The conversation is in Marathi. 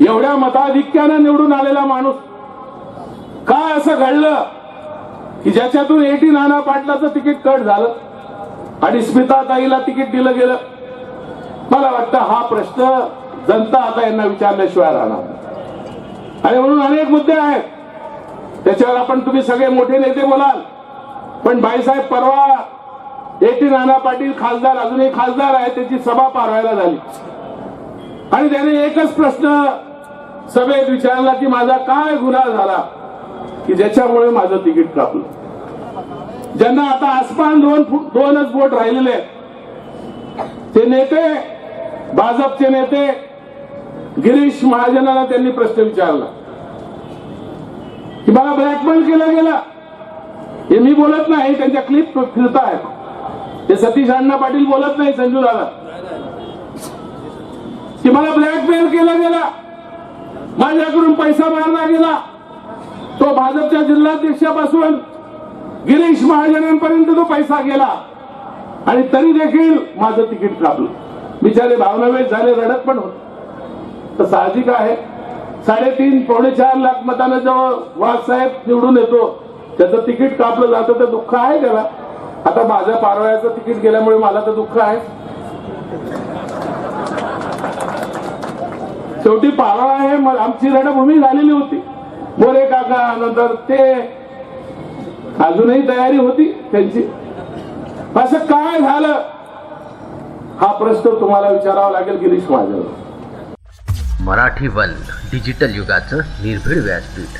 एवढ्या मताधिक्यानं निवडून आलेला माणूस. काय असं घडलं की ज्याच्यातून एटी नाना पाटलाचं तिकीट कट झालं आणि स्मिता ताईला तिकीट दिलं गेलं? मला वाटतं हा प्रश्न जनता आता यांना विचारल्याशिवाय राहणार आणि म्हणून अनेक मुद्दे आहेत. त्याच्यावर आपण तुम्ही सगळे मोठे नेते बोलाल. पण बाईसाहेब परवा एटी नाना पाटील खासदार अजूनही खासदार आहे त्याची सभा पारवायला झाली. आणि त्याने एकच प्रश्न सभेत विचारला की माझा काय गुन्हा झाला? की ज्याच्यामुळे माझं तिकीट कापलं? ज्यांना आता आसमान दोन फुट दोनच बोट राहिलेले आहेत. ते नेते भाजपचे नेते गिरीश महाजनाला त्यांनी प्रश्न विचारला. की मला ब्लॅकमेल केला गेला? हे मी बोलत नाही त्यांच्या क्लिप फिरत आहेत ते सतीश अण्णा पाटील बोलत नाही संजू दादा. की मला ब्लॅकमेल केला गेला? माझ्याकडून पैसा मारला गेला. तो भाजपच्या जिल्हाध्यक्षापासून गिरीश महाजनांपर्यंत तो पैसा गेला. आणि तरी देखील माझं तिकीट कापलं. बिचारे भावनावेश झाले रडत पण होत. तर साहजिक आहे. साडेतीन पावणे चार लाख मतानं जेव्हा वाघसाहेब निवडून येतो. त्याचं तिकीट कापलं जातं तर दुःख आहे त्याला. आता माझ्या पारवळ्याचं तिकीट गेल्यामुळे मला तर दुःख आहे. शेवटी पारा आहे मग आमची रणभूमी झालेली होती. मोरे काका नंतर ते अजूनही तयारी होती त्यांची. असं काय झालं? हा प्रश्न तुम्हाला विचारावा लागेल गिरीश महाजन मराठी वन डिजिटल युगाचं निर्भीड व्यासपीठ.